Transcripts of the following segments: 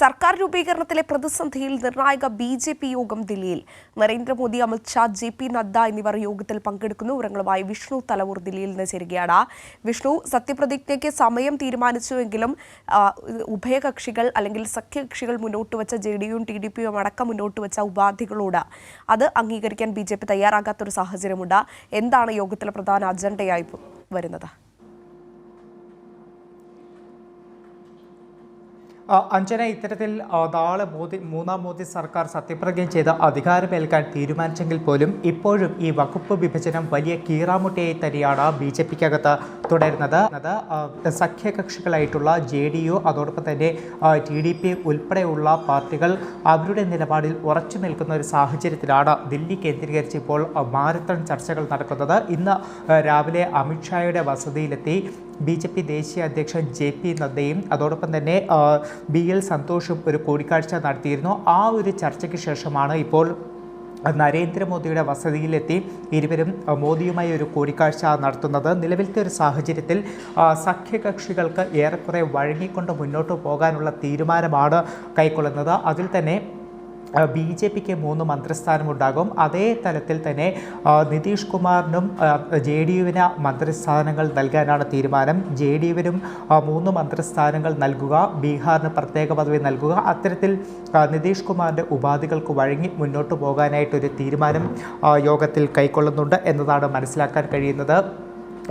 സർക്കാർ രൂപീകരണത്തിലെ പ്രതിസന്ധിയിൽ നിർണായക ബി ജെ പി യോഗം ദില്ലിയിൽ. നരേന്ദ്രമോദി അമിത്ഷാ ജെ പി നദ്ദ എന്നിവർ യോഗത്തിൽ പങ്കെടുക്കുന്നു. വിവരങ്ങളുമായി വിഷ്ണു തലവൂർ ദില്ലിയിൽ നിന്ന് ചേരുകയാണ്. വിഷ്ണു സത്യപ്രതിജ്ഞയ്ക്ക് സമയം തീരുമാനിച്ചുവെങ്കിലും ഉഭയകക്ഷികൾ അല്ലെങ്കിൽ സഖ്യകക്ഷികൾ മുന്നോട്ട് വെച്ച ജെ ഡി യുവും ടി ഡി പിയും അടക്കം മുന്നോട്ട് വെച്ച ഉപാധികളോട് അത് അംഗീകരിക്കാൻ ബി ജെ പി തയ്യാറാകാത്തൊരു സാഹചര്യമുണ്ട്. എന്താണ് യോഗത്തിലെ പ്രധാന അജണ്ടയായി വരുന്നത്? അഞ്ജന ഇത്തരത്തിൽ നാളെ മോദി മൂന്നാം മോദി സർക്കാർ സത്യപ്രതിജ്ഞ ചെയ്ത് അധികാരമേൽക്കാൻ തീരുമാനിച്ചെങ്കിൽ പോലും ഇപ്പോഴും ഈ വകുപ്പ് വിഭജനം വലിയ കീറാമുട്ടിയായി തന്നെയാണ് ബി ജെ പിക്കകത്ത് തുടരുന്നത്. അത് സഖ്യകക്ഷികളായിട്ടുള്ള ജെ ഡി യു അതോടൊപ്പം തന്നെ ടി ഡി പി ഉൾപ്പെടെയുള്ള പാർട്ടികൾ അവരുടെ നിലപാടിൽ ഉറച്ചു നിൽക്കുന്ന ഒരു സാഹചര്യത്തിലാണ് ദില്ലി കേന്ദ്രീകരിച്ച് ഇപ്പോൾ മാരത്തൺ ചർച്ചകൾ നടക്കുന്നത്. ഇന്ന് രാവിലെ അമിത്ഷായുടെ വസതിയിലെത്തി ബി ജെ പി ദേശീയ അധ്യക്ഷൻ ജെ പി നദ്ദയും അതോടൊപ്പം തന്നെ ബി എൽ സന്തോഷും ഒരു കൂടിക്കാഴ്ച നടത്തിയിരുന്നു. ആ ഒരു ചർച്ചയ്ക്ക് ശേഷമാണ് ഇപ്പോൾ നരേന്ദ്രമോദിയുടെ വസതിയിലെത്തി ഇരുവരും മോദിയുമായി ഒരു കൂടിക്കാഴ്ച നടത്തുന്നത്. നിലവിലത്തെ ഒരു സാഹചര്യത്തിൽ സഖ്യകക്ഷികൾക്ക് ഏറെക്കുറെ വഴങ്ങിക്കൊണ്ട് മുന്നോട്ട് പോകാനുള്ള തീരുമാനമാണ് കൈക്കൊള്ളുന്നത്. അതിൽ തന്നെ ബി ജെ പിക്ക് മൂന്ന് മന്ത്രിസ്ഥാനമുണ്ടാകും. അതേ തലത്തിൽ തന്നെ നിതീഷ് കുമാറിനും ജെ ഡി യുവിന് മന്ത്രിസ്ഥാനങ്ങൾ നൽകാനാണ് തീരുമാനം. ജെ ഡി യുവിനും മൂന്ന് മന്ത്രിസ്ഥാനങ്ങൾ നൽകുക ബീഹാറിന് പ്രത്യേക പദവി നൽകുക. അത്തരത്തിൽ നിതീഷ് കുമാറിന്റെ ഉപാധികൾക്ക് വഴങ്ങി മുന്നോട്ട് പോകാനായിട്ടൊരു തീരുമാനം യോഗത്തിൽ കൈക്കൊള്ളുന്നുണ്ട് എന്നതാണ് മനസ്സിലാക്കാൻ കഴിയുന്നത്.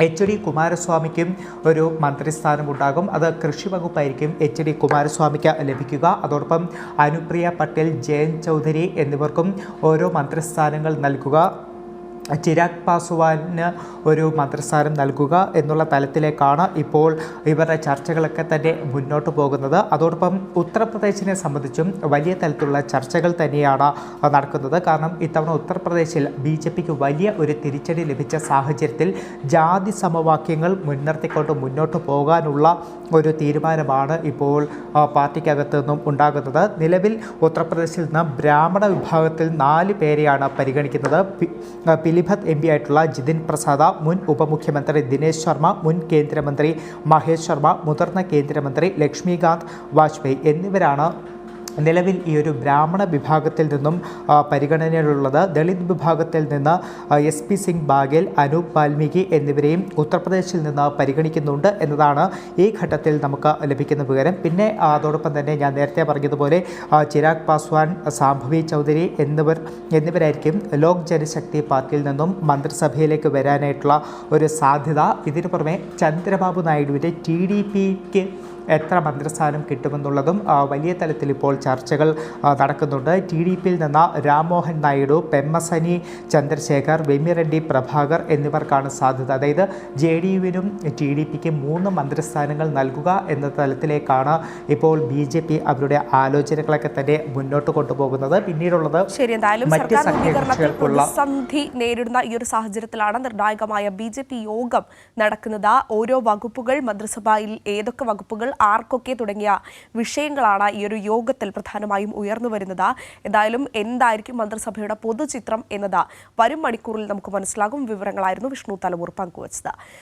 എച്ച് ഡി കുമാരസ്വാമിക്കും ഒരു മന്ത്രിസ്ഥാനം ഉണ്ടാകും അത് കൃഷി വകുപ്പായിരിക്കും എച്ച് ഡി കുമാരസ്വാമിക്ക് ലഭിക്കുക. അതോടൊപ്പം അനുപ്രിയ പട്ടേൽ ജയൻ ചൗധരി എന്നിവർക്കും ഓരോ മന്ത്രിസ്ഥാനങ്ങൾ നൽകുക. ചിരാഗ് പാസ്വാന് ഒരു മന്ത്രിസ്ഥാനം നൽകുക എന്നുള്ള തലത്തിലേക്കാണ് ഇപ്പോൾ ഇവരുടെ ചർച്ചകളൊക്കെ തന്നെ മുന്നോട്ട് പോകുന്നത്. അതോടൊപ്പം ഉത്തർപ്രദേശിനെ സംബന്ധിച്ചും വലിയ തലത്തിലുള്ള ചർച്ചകൾ തന്നെയാണ് നടക്കുന്നത്. കാരണം ഇത്തവണ ഉത്തർപ്രദേശിൽ ബി ജെ പിക്ക് വലിയ ഒരു തിരിച്ചടി ലഭിച്ച സാഹചര്യത്തിൽ ജാതി സമവാക്യങ്ങൾ മുൻനിർത്തിക്കൊണ്ട് മുന്നോട്ട് പോകാനുള്ള ഒരു തീരുമാനമാണ് ഇപ്പോൾ പാർട്ടിക്കകത്തു നിന്നും ഉണ്ടാകുന്നത്. നിലവിൽ ഉത്തർപ്രദേശിൽ നിന്ന് ബ്രാഹ്മണ വിഭാഗത്തിൽ നാല് പേരെയാണ് പരിഗണിക്കുന്നത്. ആ, പിലിഭത്ത് എം ആയിട്ടുള്ള ജിതിൻ പ്രസാദ മുൻ ഉപമുഖ്യമന്ത്രി ദിനേശ് ശർമ്മ മുൻ കേന്ദ്രമന്ത്രി മഹേഷ് ശർമ്മ മുതിർന്ന കേന്ദ്രമന്ത്രി ലക്ഷ്മികാന്ത് വാജ്പേയി എന്നിവരാണ് നിലവിൽ ഈ ഒരു ബ്രാഹ്മണ വിഭാഗത്തിൽ നിന്നും പരിഗണനയിലുള്ളത് ദളിത് വിഭാഗത്തിൽ നിന്ന് എസ് പി സിംഗ് ബാഗേൽ അനൂപ് വാൽമീകി എന്നിവരെയും ഉത്തർപ്രദേശിൽ നിന്ന് പരിഗണിക്കുന്നുണ്ട് എന്നതാണ് ഈ ഘട്ടത്തിൽ നമുക്ക് ലഭിക്കുന്ന വിവരം. പിന്നെ അതോടൊപ്പം തന്നെ ഞാൻ നേരത്തെ പറഞ്ഞതുപോലെ ചിരാഗ് പാസ്വാൻ സാംഭവി ചൗധരി എന്നിവർ എന്നിവരായിരിക്കും ലോക് ജനശക്തി പാർട്ടിയിൽ നിന്നും മന്ത്രിസഭയിലേക്ക് വരാനായിട്ടുള്ള ഒരു സാധ്യത. ഇതിനു പുറമെ ചന്ദ്രബാബു നായിഡുവിന്റെ ടി ഡി പിക്ക് എത്ര മന്ത്രിസ്ഥാനം കിട്ടുമെന്നുള്ളതും വലിയ തലത്തിൽ ഇപ്പോൾ ചർച്ചകൾ നടക്കുന്നുണ്ട്. ടി ഡി പിയിൽ നിന്ന് രാംമോഹൻ നായിഡു പെമ്മസനി ചന്ദ്രശേഖർ വെമ്മിറെഡ്ഡി പ്രഭാകർ എന്നിവർക്കാണ് സാധ്യത. അതായത് ജെ ഡി യുവിനും ടി ഡി പിക്കും മൂന്ന് മന്ത്രിസ്ഥാനങ്ങൾ നൽകുക എന്ന തലത്തിലേക്കാണ് ഇപ്പോൾ ബി ജെ പി അവരുടെ ആലോചനകളൊക്കെ തന്നെ മുന്നോട്ട് കൊണ്ടുപോകുന്നത്. പിന്നീടുള്ളത് ശരി എന്തായാലും സഖ്യകക്ഷികൾക്കുള്ള നേരിടുന്ന ഈ ഒരു സാഹചര്യത്തിലാണ് നിർണായകമായ ബി ജെ പി യോഗം നടക്കുന്നത്. ഓരോ വകുപ്പുകൾ മന്ത്രിസഭയിൽ ഏതൊക്കെ വകുപ്പുകൾ ആർക്കൊക്കെ തുടങ്ങിയ വിഷയങ്ങളാണ് ഈ ഒരു യോഗത്തിൽ പ്രധാനമായും ഉയർന്നു വരുന്നത്. എന്തായാലും എന്തായിരിക്കും മന്ത്രിസഭയുടെ പൊതുചിത്രം എന്നത് വരും മണിക്കൂറിൽ നമുക്ക് മനസ്സിലാകും. വിവരങ്ങളായിരുന്നു വിഷ്ണു തലവൂർ പങ്കുവച്ചത്.